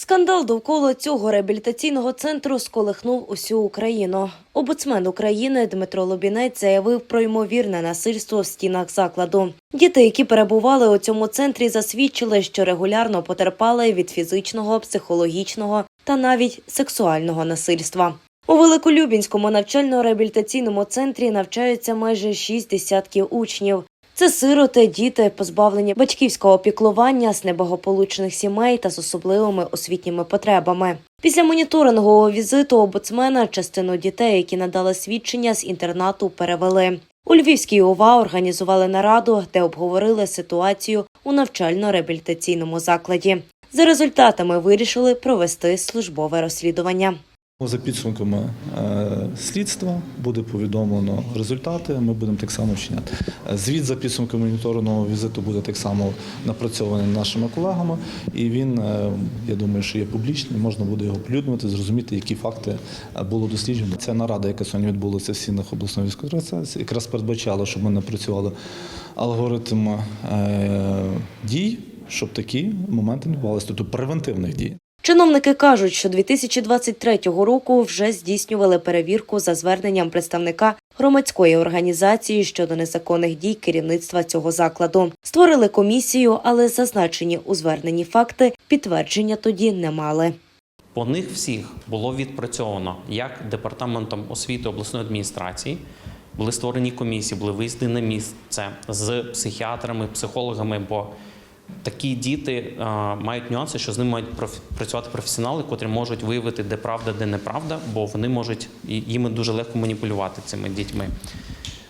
Скандал довкола цього реабілітаційного центру сколихнув усю Україну. Обуцмен України Дмитро Лобінець заявив про ймовірне насильство в стінах закладу. Діти, які перебували у цьому центрі, засвідчили, що регулярно потерпали від фізичного, психологічного та навіть сексуального насильства. У Великолюбінському навчально-реабілітаційному центрі навчаються майже шість десятків учнів. Це сироти, діти, позбавлені батьківського піклування з неблагополучних сімей та з особливими освітніми потребами. Після моніторингового візиту омбудсмена частину дітей, які надали свідчення з інтернату, перевели. У Львівській ОВА організували нараду, де обговорили ситуацію у навчально-реабілітаційному закладі. За результатами вирішили провести службове розслідування. За підсумками е, слідства буде повідомлено результати. Ми будемо так само вчиняти. Е, Звіт за підсумками моніторного візиту буде так само напрацьований нашими колегами, і він, е, я думаю, що є публічний. Можна буде його оприлюднювати, зрозуміти, які факти було досліджено. Ця нарада, яка сьогодні відбулася в стінах обласної військової якраз передбачала, щоб ми напрацювали алгоритм дій, щоб такі моменти не відбувалися, тобто превентивних дій. Чиновники кажуть, що 2023 року вже здійснювали перевірку за зверненням представника громадської організації щодо незаконних дій керівництва цього закладу. Створили комісію, але зазначені у зверненні факти підтвердження тоді не мали. По них всіх було відпрацьовано як департаментом освіти обласної адміністрації. Були створені комісії, були виїзди на місце з психіатрами, психологами. Бо такі діти е, мають нюанси, що з ними мають профі- працювати професіонали, котрі можуть виявити, де правда, де неправда, бо вони можуть їм дуже легко маніпулювати цими дітьми.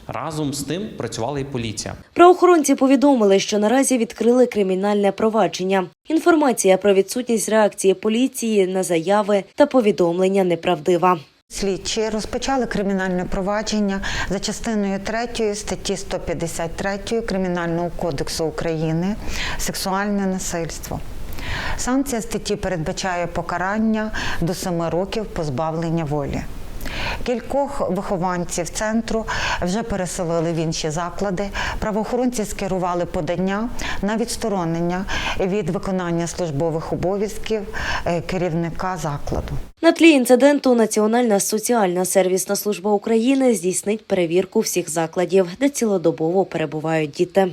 Разом з тим працювала і поліція. Правоохоронці повідомили, що наразі відкрили кримінальне провадження. Інформація про відсутність реакції поліції на заяви та повідомлення неправдива. Слідчі розпочали кримінальне провадження за частиною 3 статті 153 Кримінального кодексу України сексуальне насильство. Санкція статті передбачає покарання до 7 років позбавлення волі. Кількох вихованців центру вже переселили в інші заклади. Правоохоронці скерували подання на відсторонення від виконання службових обов'язків е, керівника закладу. На тлі інциденту Національна соціальна сервісна служба України здійснить перевірку всіх закладів, де цілодобово перебувають діти.